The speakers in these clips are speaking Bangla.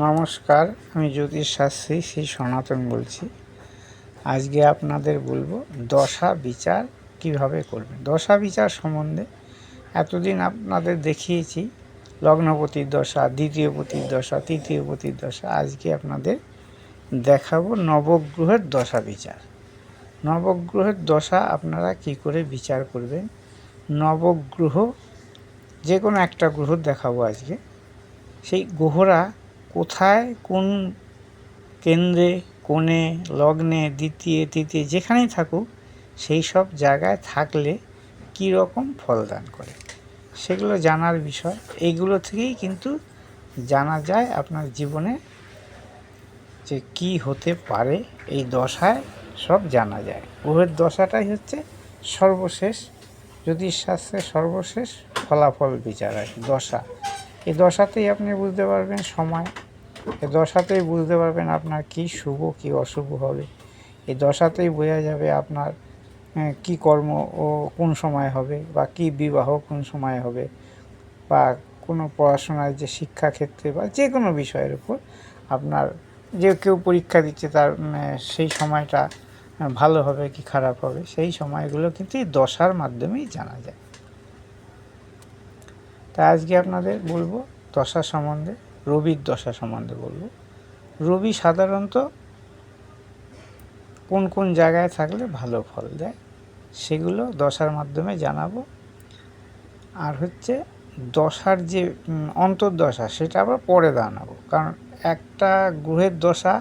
নমস্কার, আমি জ্যোতিষ শাস্ত্রী শ্রী সনাতন বলছি। আজকে আপনাদের বলব দশা বিচার কীভাবে করবেন? দশা বিচার সম্বন্ধে এতদিন আপনাদের দেখিয়েছি, লগ্নপতির দশা, দ্বিতীয়পতির দশা তৃতীয় পতির দশা। আজকে আপনাদের দেখাবো নবগ্রহের দশা বিচার। নবগ্রহের দশা আপনারা কি করে বিচার করবেন? নবগ্রহ, যে কোনো একটা গ্রহ দেখাবো আজকে। সেই গ্রহরা কোথায়, কোন কেন্দ্রে, কোণে, লগ্নে, দ্বিতীয়, তৃতীয়, যেখানেই থাকুক, সেই সব জায়গায় থাকলে কী রকম ফলদান করে? সেগুলো জানার বিষয়। এইগুলো থেকেই কিন্তু জানা যায় আপনার জীবনে যে কি হতে পারে, এই দশায় সব জানা যায়। গ্রহের দশাটাই হচ্ছে সর্বশেষ জ্যোতিষশাস্ত্রের সর্বশেষ ফলাফল বিচার আর দশা। এই দশাতেই আপনি বুঝতে পারবেন সময়। এই দশাতেই বুঝতে পারবেন আপনার কি শুভ কি অশুভ হবে। এই দশাতেই বোঝা যাবে আপনার আহ, কি কর্ম ও কোন সময় হবে বা কি বিবাহ কোন সময় হবে বা কোনো পড়াশোনার যে শিক্ষাক্ষেত্রে বা যে কোনো বিষয়ের উপর আপনার যে কেউ পরীক্ষা দিচ্ছে তার সেই সময়টা ভালো হবে কি খারাপ হবে সেই সময়গুলো কিন্তু এই দশার মাধ্যমেই জানা যায়। তা আজকে আপনাদের বলব দশা সম্বন্ধে, রবির দশা সম্বন্ধে বলব। রবি সাধারণত কোন কোন জায়গায় থাকলে ভালো ফল দেয়, সেগুলো দশার মাধ্যমে জানাব। আর হচ্ছে দশার যে অন্তর্দশা, সেটা আবার পরে জানাব। কারণ একটা গ্রহের দশা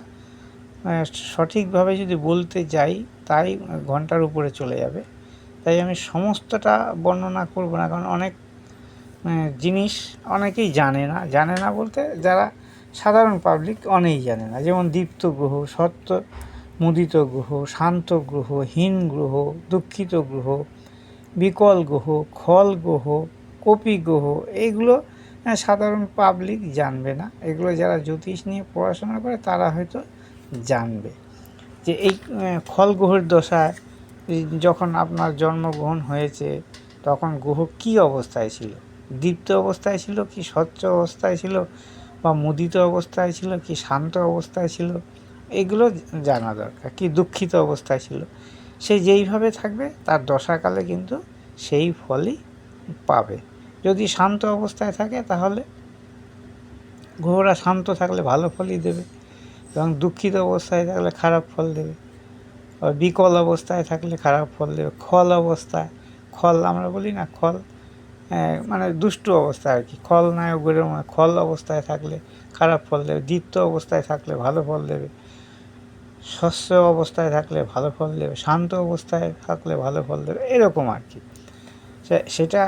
সঠিকভাবে যদি বলতে যাই, তাই ঘণ্টার উপরে চলে যাবে। তাই আমি সমস্তটা বর্ণনা করব না, কারণ অনেক জিনিস অনেকেই জানে না। জানে না বলতে যারা সাধারণ পাবলিক অনেকেই জানে না। যেমন দীপ্ত গ্রহ, সত্য মুদিত গ্রহ, শান্ত গ্রহ, হীন গ্রহ, দুঃখিত গ্রহ, বিকল গ্রহ, খল গ্রহ, কপি গ্রহ এইগুলো সাধারণ পাবলিক জানবে না। এগুলো যারা জ্যোতিষ নিয়ে পড়াশোনা করে, তারা হয়তো জানবে যে এই খল গ্রহের দশায় যখন আপনার জন্মগ্রহণ হয়েছে, তখন গ্রহ কী অবস্থায় ছিল? দীপ্ত অবস্থায় ছিল কি স্বচ্ছ অবস্থায় ছিল বা মুদিত অবস্থায় ছিল কি শান্ত অবস্থায় ছিল? এগুলো জানা দরকার। কি দুঃখিত অবস্থায় ছিল? সে যেইভাবে থাকবে, তার দশাকালে কিন্তু সেই ফলই পাবে। যদি শান্ত অবস্থায় থাকে, তাহলে গ্রহরা শান্ত থাকলে ভালো ফলই দেবে এবং দুঃখিত অবস্থায় থাকলে খারাপ ফল দেবে। বিকল অবস্থায় থাকলে খারাপ ফল দেবে। খল অবস্থায়, খল আমরা বলি না খল মানে দুষ্টু অবস্থায় আর কি। খল নায়কের মানে খল অবস্থায় থাকলে খারাপ ফল দেবে, দীপ্ত অবস্থায় থাকলে ভালো ফল দেবে, শস্য অবস্থায় থাকলে ভালো ফল দেবে, শান্ত অবস্থায় থাকলে ভালো ফল দেবে, এরকম আর কি। সেটা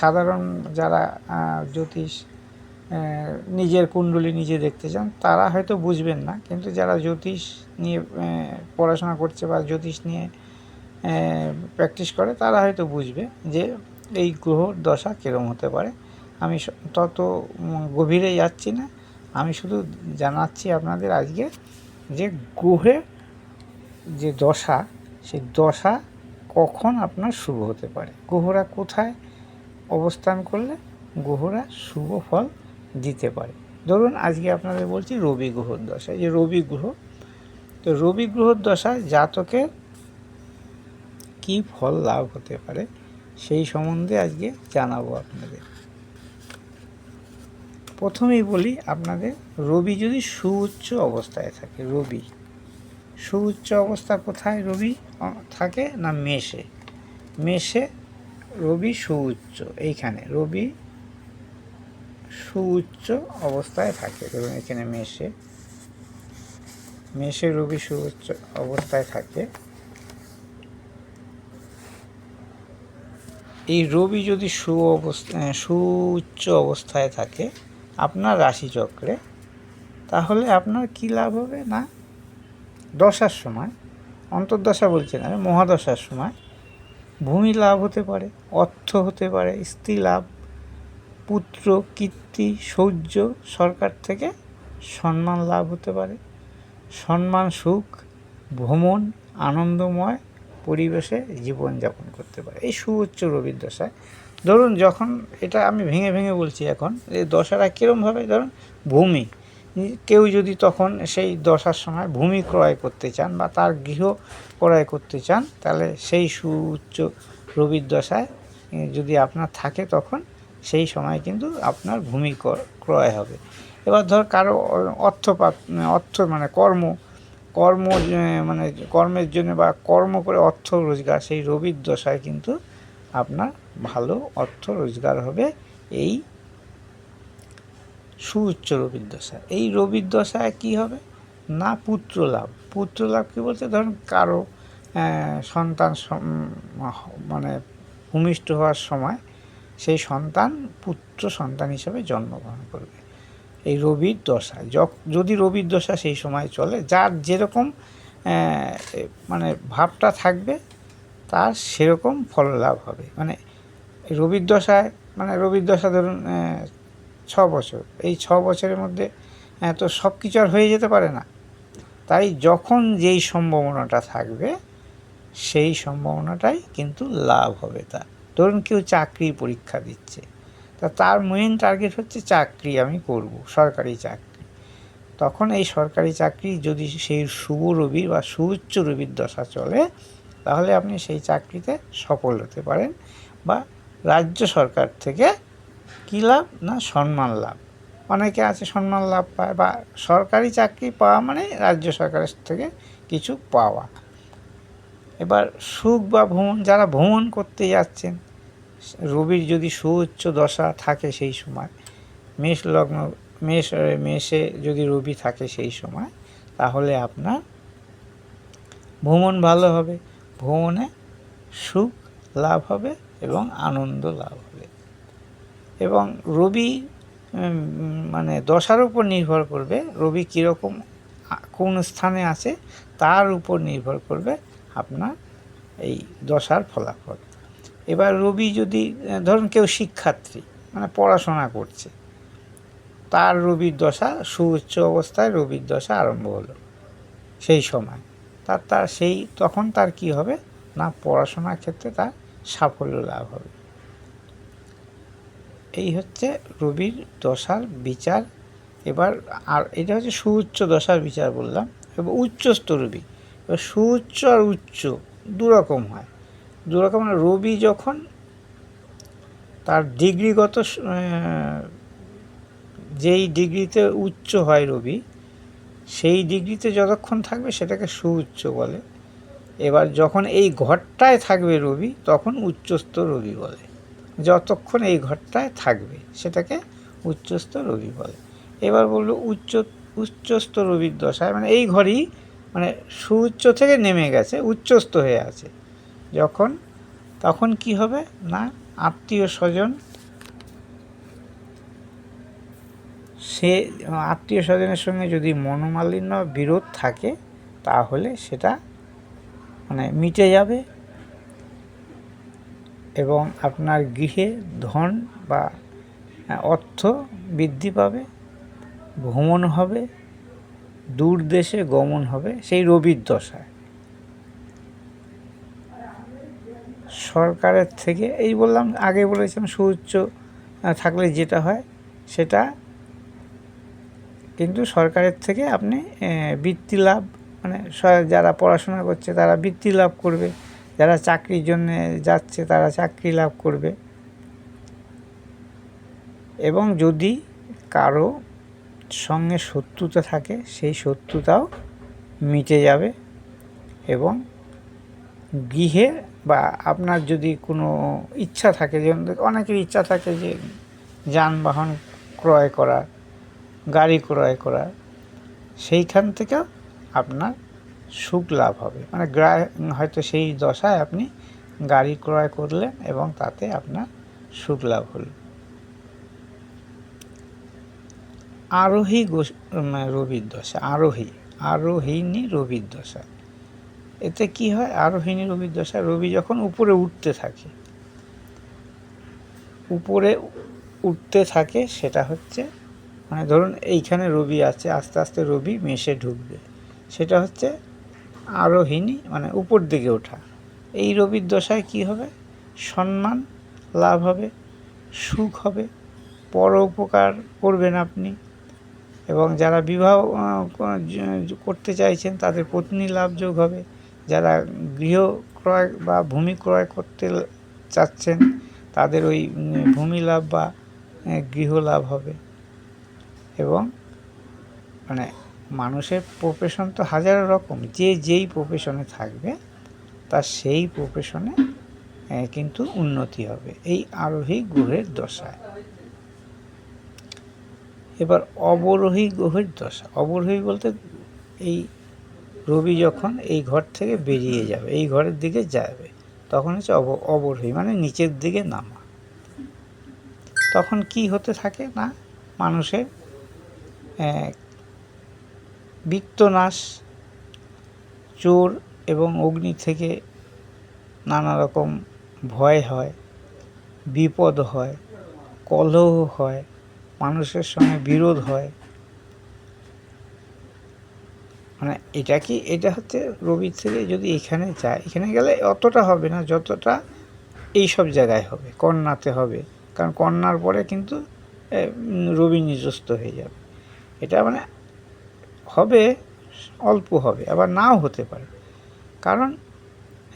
সাধারণ যারা জ্যোতিষ নিজের কুণ্ডলী নিজে দেখতে চান, তারা হয়তো বুঝবেন না। কিন্তু যারা জ্যোতিষ নিয়ে পড়াশোনা করছে বা জ্যোতিষ নিয়ে প্র্যাকটিস করে, তারা হয়তো বুঝবে যে এই গ্রহ দশা কীরকম হতে পারে? আমি তত গভীরে যাচ্ছি না। আমি শুধু জানাচ্ছি আপনাদের আজকে যে গ্রহের যে দশা, সেই দশা কখন আপনার শুভ হতে পারে? গ্রহরা কোথায় অবস্থান করলে গ্রহরা শুভ ফল দিতে পারে? ধরুন আজকে আপনাদের বলছি রবি গ্রহর দশা। যে রবি গ্রহ, তো রবি গ্রহর দশায় জাতকের কী ফল লাভ হতে পারে? সেই সম্বন্ধে আজকে জানাব আপনাদের। প্রথমেই বলি আপনাদের, রবি যদি সুউচ্চ অবস্থায় থাকে, রবি। সুউচ্চ অবস্থা কোথায় রবি? থাকে না মেষে? মেষে রবি সুউচ্চ, এইখানে রবি সুউচ্চ অবস্থায় থাকে। ধরুন এখানে মেষে মেষে রবি সুউচ্চ অবস্থায় থাকে। এই রবি যদি সু অবস্থা সুউচ্চ অবস্থায় থাকে, আপনার রাশিচক্রে, তাহলে আপনার কী লাভ হবে? না, দশার সময়, অন্তর্দশা বলছি না, মহাদশার সময় ভূমি লাভ হতে পারে, অর্থ হতে পারে, স্ত্রী লাভ, পুত্র, কীর্তি, সৌর্য সরকার থেকে সম্মান লাভ হতে পারে। সম্মান, সুখ, ভ্রমণ, আনন্দময় পরিবেশে জীবনযাপন করতে পারে। এই সুউচ্চ রবির দশায় ধরুন যখন এটা আমি ভেঙে ভেঙে বলছি এখন এই দশাটা কীরমভাবে ধরুন ভূমি। কেউ যদি তখন সেই দশার সময় ভূমি ক্রয় করতে চান বা তার গৃহ ক্রয় করতে চান, তাহলে সেই সুউচ্চ রবির দশায় যদি আপনার থাকে তখন, সেই সময় কিন্তু আপনার ভূমি ক্র- ক্রয় হবে। এবার ধর কারও অর্থ অর্থ মানে কর্ম কর্ম মানে কর্মের জন্য বা কর্ম করে অর্থ রোজগার, সেই রবির দশায় কিন্তু আপনার ভালো অর্থ রোজগার হবে এই সুউচ্চ রবির দশা এই রবির দশায় কি হবে? না পুত্র লাভ। পুত্র লাভ কি বলতে ধরুন কারও সন্তান মানে ভূমিষ্ঠ হওয়ার সময় সেই সন্তান পুত্র সন্তান হিসেবে জন্মগ্রহণ করবে। এই রবির দশা। যদি রবির দশা সেই সময় চলে, যার যেরকম মানে ভাবটা থাকবে, তার সেরকম ফল লাভ হবে। মানে রবির দশায় মানে রবির দশা ধরুন ছ বছর। এই ছ বছরের মধ্যে তো সব কিছু আর হয়ে যেতে পারে না। তাই যখন যেই সম্ভাবনাটা থাকবে, সেই সম্ভাবনাটাই কিন্তু লাভ হবে তার। ধরুন কেউ চাকরি পরীক্ষা দিচ্ছে। তা তার মেন টার্গেট হচ্ছে চাকরি আমি করব, সরকারি চাকরি। তখন এই সরকারি চাকরি যদি সেই শুভ রবির বা সুউচ্চ রবির দশা চলে, তাহলে আপনি সেই চাকরিতে সফল হতে পারেন বা রাজ্য সরকার থেকে কী লাভ না সম্মান লাভ। অনেকে আছে সম্মান লাভ পায় বা সরকারি চাকরি পাওয়া মানে রাজ্য সরকারের থেকে কিছু পাওয়া। এবার সুখ বা ভ্রমণ, যারা ভ্রমণ করতে যাচ্ছেন রবির যদি সুউচ্চ দশা থাকে সেই সময়, মেষ লগ্ন, মেষ মেষে যদি রবি থাকে সেই সময়, তাহলে আপনার ভ্রমণ ভালো হবে, ভ্রমণে সুখ লাভ হবে এবং আনন্দ লাভ হবে। এবং রবি মানে দশার উপর নির্ভর করবে, রবি কীরকম কোন স্থানে আছে, তার উপর নির্ভর করবে আপনার এই দশার ফলাফল। এবার রবি যদি ধরুন কেউ শিক্ষার্থী মানে পড়াশোনা করছে, তার রবির দশা সুউচ্চ অবস্থায় রবির দশা আরম্ভ হলো সেই সময়। তার তার সেই, তখন তার কি হবে? না, পড়াশোনার ক্ষেত্রে তার সাফল্য লাভ হবে। এই হচ্ছে রবির দশার বিচার। এবার আর এটা হচ্ছে সুউচ্চ দশার বিচার বললাম। এবার উচ্চস্থ রবি, এবার সুউচ্চ আর উচ্চ দুরকম হয়। দুরকম রবি যখন তার ডিগ্রিগত যেই ডিগ্রিতে উচ্চ হয় রবি, সেই ডিগ্রিতে যতক্ষণ থাকবে সেটাকে সুউচ্চ বলে। এবার যখন এই ঘরটায় থাকবে রবি, তখন উচ্চস্থ রবি বলে। যতক্ষণ এই ঘরটায় থাকবে, সেটাকে উচ্চস্থ রবি বলে। এবার বলল, উচ্চ, উচ্চস্থ রবির দশায় মানে এই ঘরই মানে সুউচ্চ থেকে নেমে গেছে, উচ্চস্থ হয়ে আছে। যখন, তখন কি হবে? না, আত্মীয় স্বজন, সে, আত্মীয় স্বজনের সঙ্গে যদি মনোমালিন্য, বিরোধ থাকে, তাহলে সেটা মানে মিটে যাবে। এবং আপনার গৃহে ধন বা অর্থ বৃদ্ধি পাবে, ভ্রমণ হবে, দূর দেশে গমন হবে, সেই রবির দশায়। সরকারের থেকে, এই বললাম, আগে বলেছিলাম সুউচ্চ থাকলে যেটা হয় সেটা, কিন্তু সরকারের থেকে আপনি বৃত্তি লাভ মানে যারা পড়াশোনা করছে তারা বৃত্তি লাভ করবে, যারা চাকরির জন্য যাচ্ছে তারা চাকরি লাভ করবে। এবং যদি কারও সঙ্গে শত্রুতা থাকে, সেই শত্রুতাও মিটে যাবে এবং গৃহে বা আপনার যদি কোনো ইচ্ছা থাকে, যেমন অনেকের ইচ্ছা থাকে যে যানবাহন ক্রয় করা, গাড়ি ক্রয় করা, সেইখান থেকেও আপনার সুখ লাভ হবে। মানে হয়তো সেই দশায় আপনি গাড়ি ক্রয় করলেন এবং তাতে আপনার সুখ লাভ হলো। আরোহী রবির দশা, আরোহী, আরোহিণী রবির দশা। এতে কি হয়? আরোহিণী রবির দশা রবি যখন উপরে উঠতে থাকে, উপরে উঠতে থাকে সেটা হচ্ছে মানে ধরুন এইখানে রবি আছে, আস্তে আস্তে রবি মেশে ঢুকবে। সেটা হচ্ছে আরোহিণী মানে উপর দিকে ওঠা। এই রবির দশায় কি হবে? সম্মান লাভ হবে, সুখ হবে, পর উপকার করবেন আপনি। এবং যারা বিবাহ করতে চাইছেন তাদের পত্নী লাভযোগ হবে। যারা গৃহ ক্রয় বা ভূমি ক্রয় করতে চাচ্ছেন, তাদের ওই ভূমি লাভ বা গৃহ লাভ হবে। এবং মানে মানুষের প্রফেশন তো হাজার রকম। যে যেই প্রফেশনে থাকবে, তার সেই প্রফেশনে কিন্তু উন্নতি হবে। এই আরোহী গ্রহের দশায়। এবার অবরোহী গ্রহের দশা। অবরোহী বলতে এই রবি যখন এই ঘর থেকে বেরিয়ে যাবে, এই ঘরের দিকে যাবে, তখন হচ্ছে অব অবরোহী মানে নিচের দিকে নামা। তখন কি হতে থাকে না, মানুষের বিত্তনাশ, চোর এবং অগ্নি থেকে নানা রকম ভয় হয়, বিপদ হয়, কলহ হয়, মানুষের সঙ্গে বিরোধ হয় মানে এটা কি, এটা হচ্ছে রবি থেকে যদি এখানে যায়, এখানে গেলে অতটা হবে না, যতটা এই সব জায়গায় হবে, কন্যাতে হবে। কারণ কন্যার পরে কিন্তু রবি নিজস্ব হয়ে যাবে। এটা মানে হবে, অল্প হবে, আবার নাও হতে পারে। কারণ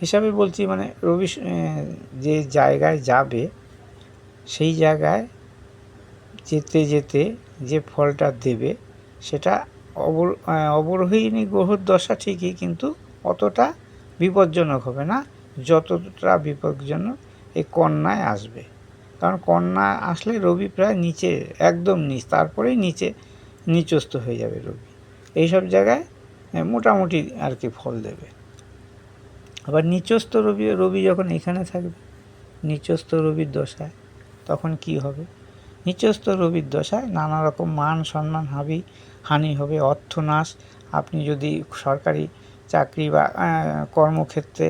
হিসাবে বলছি মানে রবি যে জায়গায় যাবে, সেই জায়গায় যেতে যেতে যে ফলটা দেবে, সেটা অবর অবরোহিণী গ্রহর দশা ঠিকই, কিন্তু অতটা বিপজ্জনক হবে না, যতটা বিপজ্জনক এই কন্যায় আসবে। কারণ কন্যা আসলে রবি প্রায় নিচে, একদম নিচ, তারপরেই নিচে নিচস্ত হয়ে যাবে রবি। এইসব জায়গায় মোটামুটি আর কি ফল দেবে। আবার নিচস্থ রবি রবি যখন এখানে থাকবে, নিচস্থ রবির দশায়, তখন কি হবে? নিচস্থ রবির দশায় নানা রকম মান সম্মান হাবি হানি হবে, অর্থনাশ। আপনি যদি সরকারি চাকরি বা কর্মক্ষেত্রে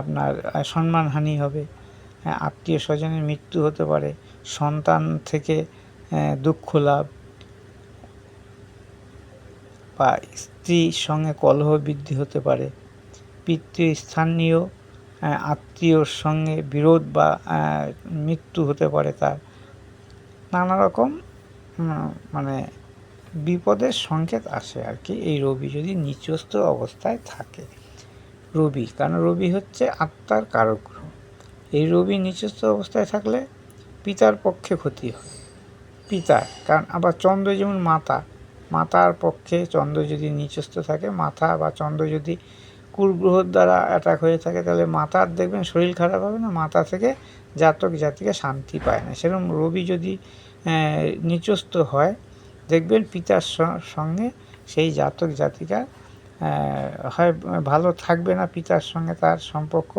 আপনার সম্মানহানি হবে আত্মীয় স্বজনের মৃত্যু হতে পারে, সন্তান থেকে দুঃখ লাভ বা স্ত্রীর সঙ্গে কলহ বৃদ্ধি হতে পারে পিতৃস্থানীয় আত্মীয়র সঙ্গে বিরোধ বা মৃত্যু হতে পারে তার। নানা রকম মানে বিপদের সংকেত আসে আর কি। এই রবি যদি নিচস্থ অবস্থায় থাকে, রবি, কারণ রবি হচ্ছে আত্মার কারক গ্রহ। এই রবি নিচস্থ অবস্থায় থাকলে পিতার পক্ষে ক্ষতি হয়। পিতার কারণ আবার চন্দ্র যেমন মাতা, মাতার পক্ষে চন্দ্র যদি নিচস্থ থাকে, মাথা বা চন্দ্র যদি কুলগ্রহর দ্বারা অ্যাটাক হয়ে থাকে, তাহলে মাতার দেখবেন শরীর খারাপ হবে না মাথা থেকে জাতক জাতিকে শান্তি পায় না। সেরকম রবি যদি নিচস্থ হয় দেখবেন পিতার সঙ্গে সেই জাতক জাতিকার হয়, ভালো থাকবে না পিতার সঙ্গে তার সম্পর্ক,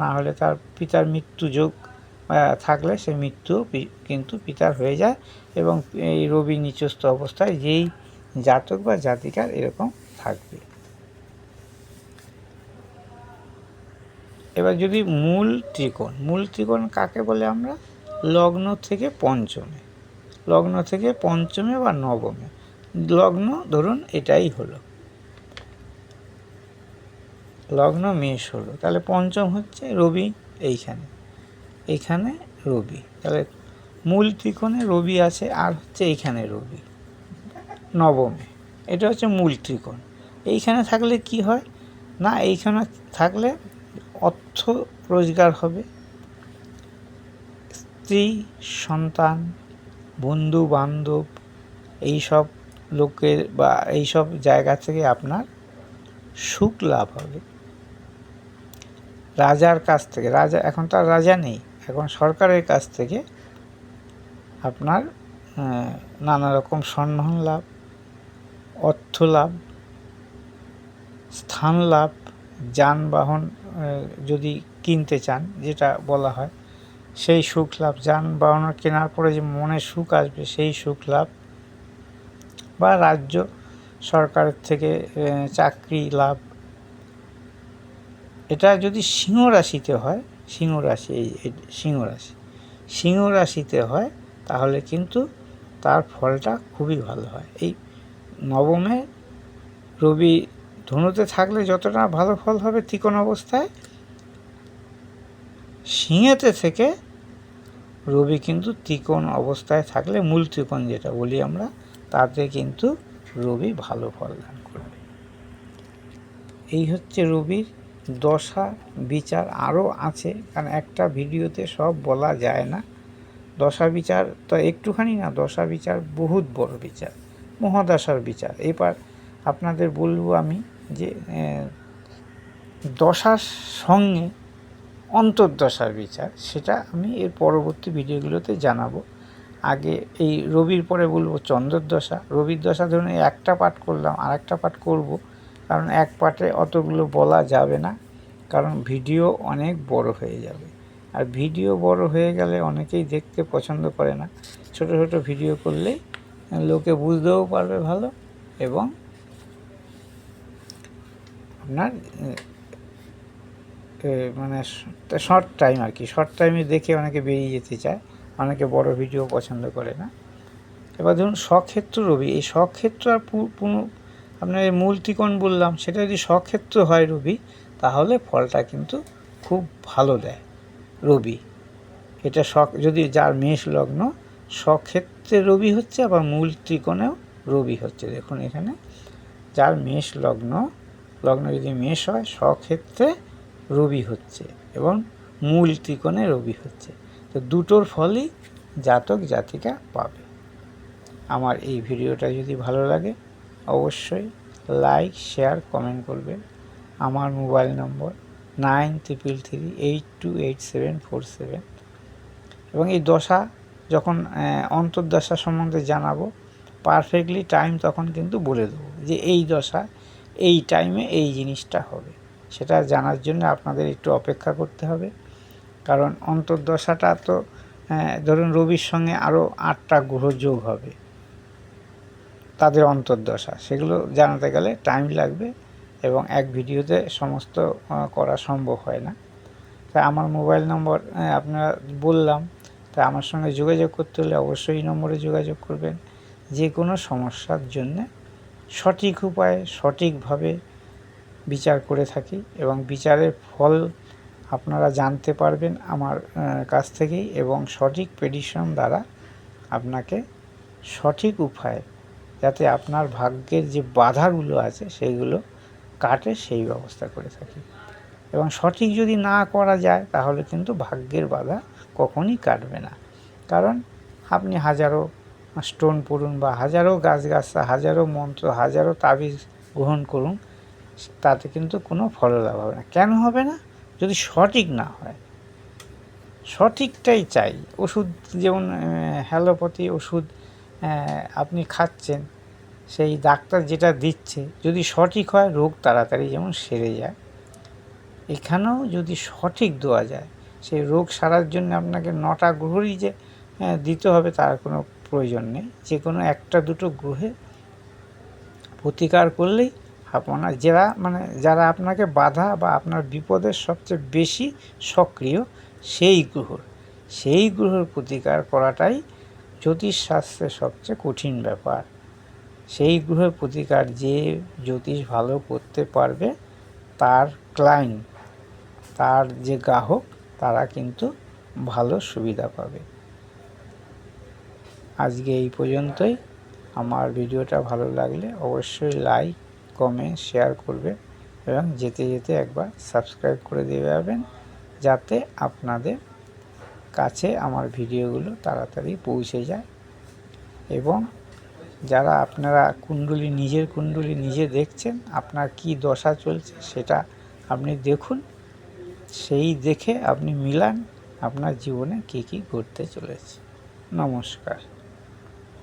না হলে তার পিতার মৃত্যু যোগ থাকলে সে মৃত্যু কিন্তু পিতার হয়ে যায় এবং এই রবি নিচস্থ অবস্থায় যেই জাতক বা জাতিকার এরকম থাকবে। এবার যদি মূল ত্রিকোণ মূল ত্রিকোণ কাকে বলে আমরা? লগ্ন থেকে পঞ্চমে। লগ্ন থেকে পঞ্চমে বা নবমে। লগ্ন ধরুন এটাই হলো। লগ্ন মেষ হলো। তাহলে পঞ্চম হচ্ছে রবি এইখানে। এইখানে রবি। তাহলে মূল ত্রিকোণে রবি আছে আর হচ্ছে এইখানে রবি। নবমে। এটা হচ্ছে মূল ত্রিকোণ। এইখানে থাকলে কি হয়? না, এইখানে থাকলে অর্থ রোজগার হবে। স্ত্রী, সন্তান বন্ধু বান্ধব এইসব লোকের বা এইসব জায়গা থেকে আপনার সুখ লাভ হবে। রাজার কাছ থেকে, রাজা, এখন তো রাজা নেই, এখন সরকারের কাছ থেকে আপনার নানা রকম সম্মান লাভ, অর্থ লাভ, স্থান লাভ, যানবাহন যদি কিনতে চান, যেটা বলা হয়। সেই সুখ লাভ যানবাহন কেনার পরে যে মনে সুখ আসবে, সেই সুখ লাভ বা রাজ্য সরকারের থেকে চাকরি লাভ। এটা যদি সিংহ রাশিতে হয়, সিংহ রাশি, এই সিংহ রাশি, সিংহ রাশিতে হয়, তাহলে কিন্তু তার ফলটা খুবই ভালো হয়। এই নবমে রবি ধনুতে থাকলে যতটা ভালো ফল হবে ত্রিকোণ অবস্থায়, সিংহেতে থেকে রবি কিন্তু ত্রিকোণ অবস্থায় থাকলে মূল ত্রিকোণ যেটা বলি আমরা, তাতে কিন্তু রবি ভালো ফল দান করবে। এই হচ্ছে রবির দশা, বিচার আরও আছে, কারণ একটা ভিডিওতে সব বলা যায় না। দশা বিচার তো একটুখানি না, দশা বিচার বহুত বড় বিচার, মহাদশার বিচার। এবার আপনাদের বলব আমি যে দশার সঙ্গে অন্তর্দশার বিচার, সেটা আমি এর পরবর্তী ভিডিওগুলোতে জানাব। আগে এই রবির পরে বলব চন্দ্রর দশা রবির দশা ধরুন একটা পাঠ করলাম আর একটা পাঠ করব। কারণ এক পাঠে অতগুলো বলা যাবে না, কারণ ভিডিও অনেক বড় হয়ে যাবে। আর ভিডিও বড় হয়ে গেলে অনেকেই দেখতে পছন্দ করে না। ছোট ছোট ভিডিও করলেই লোকে বুঝতেও পারবে ভালো এবং আপনার মানে শর্ট টাইম আর কি। শর্ট টাইমে দেখে অনেকে বেরিয়ে যেতে চায়। অনেকে বড় ভিডিও পছন্দ করে না। এবার ধরুন স্বক্ষেত্র রবি, এই স্বক্ষেত্র আর আপনার মূল ত্রিকোণ বললাম, সেটা যদি স্বক্ষেত্র হয় রবি, তাহলে ফলটা কিন্তু খুব ভালো দেয়। রবি, এটা শখ যদি যার মেষ লগ্ন, স্বক্ষেত্রে রবি হচ্ছে, আবার মূল ত্রিকোণেও রবি হচ্ছে। দেখুন এখানে, যার মেষ লগ্ন লগ্ন যদি মেষ হয়, স্বক্ষেত্রে রবি হচ্ছে এবং মূল ত্রিকোণে রবি হচ্ছে। তো দুটোর ফলই জাতক জাতিকা পাবে। আমার এই ভিডিওটা যদি ভালো লাগে, অবশ্যই লাইক, শেয়ার, কমেন্ট করবেন। আমার mobile number nine triple three eight two eight seven four seven. এবং এই দশা যখন অন্তর্দশা সম্বন্ধে জানাব, পারফেক্টলি টাইম তখন কিন্তু বলে দেবো যে এই দশা, এই টাইমে এই জিনিসটা হবে। সেটা জানার জন্য আপনাদের একটু অপেক্ষা করতে হবে। কারণ অন্তর্দশাটা তো ধরুন রবির সঙ্গে আরও আটটা গ্রহ যোগ হবে। তাদের অন্তর্দশা, সেগুলো জানাতে গেলে টাইম লাগবে এবং এক ভিডিওতে সমস্ত করা সম্ভব হয় না। তাই আমার মোবাইল নম্বর আপনারা বললাম তাই আমার সঙ্গে যোগাযোগ করতে হলে অবশ্যই এই নম্বরে যোগাযোগ করবেন। যে কোনো সমস্যার জন্যে সঠিক উপায়ে সঠিকভাবে বিচার করে থাকি এবং বিচারের ফল আপনারা জানতে পারবেন আমার কাছ থেকেই এবং সঠিক প্রেডিকশন দ্বারা আপনাকে সঠিক উপায়ে যাতে আপনার ভাগ্যের যে বাধাগুলো আছে সেইগুলো কাটে সেই ব্যবস্থা করে থাকি। এবং সঠিক যদি না করা যায় তাহলে কিন্তু ভাগ্যের বাধা কখনই কাটবে না। কারণ আপনি হাজারো স্টোন পড়ুন বা হাজারো গাছগাছরা হাজারো মন্ত্র, হাজারো তাবিজ গ্রহণ করুন তাতে কিন্তু কোনো ফললাভ হবে না। কেন হবে না? যদি সঠিক না হয়। সঠিকটাই চাই। ওষুধ যেমন আহ, অ্যালোপ্যাথি ওষুধ আপনি খাচ্ছেন সেই ডাক্তার যেটা দিচ্ছে যদি সঠিক হয় রোগ তাড়াতাড়ি যেমন সেরে যায় এখানেও যদি সঠিক দেওয়া যায় সেই রোগ সারার জন্য আপনাকে নটা গ্রহরই যে দিতে হবে তার কোনো প্রয়োজন নেই। যে কোনো একটা দুটো গ্রহে প্রতিকার করলেই আপনার যারা মানে যারা আপনাকে বাধা বা আপনার বিপদের সবচেয়ে বেশি সক্রিয়, সেই গ্রহর সেই গ্রহের প্রতিকার করাটাই জ্যোতিষশাস্ত্রের সবচেয়ে কঠিন ব্যাপার। সেই গ্রহের প্রতিকার যে জ্যোতিষ ভালো করতে পারবে, তার ক্লায়েন্ট, তার যে গ্রাহক, তারা কিন্তু ভালো সুবিধা পাবে। আজকে এই পর্যন্তই। আমার ভিডিওটা ভালো লাগলে অবশ্যই লাইক কমেন্ট শেয়ার করবে এবং যেতে যেতে একবার সাবস্ক্রাইব করে দিয়ে যাবেন, যাতে আপনাদের কাছে আমার ভিডিওগুলো তাড়াতাড়ি পৌঁছে যায়। এবং যারা আপনারা কুণ্ডলী, নিজের কুণ্ডলী নিজে দেখছেন, আপনার কি দশা চলছে সেটা আপনি দেখুন। সেই দেখে আপনি মিলান আপনার জীবনে কী কী ঘটতে চলেছে। নমস্কার।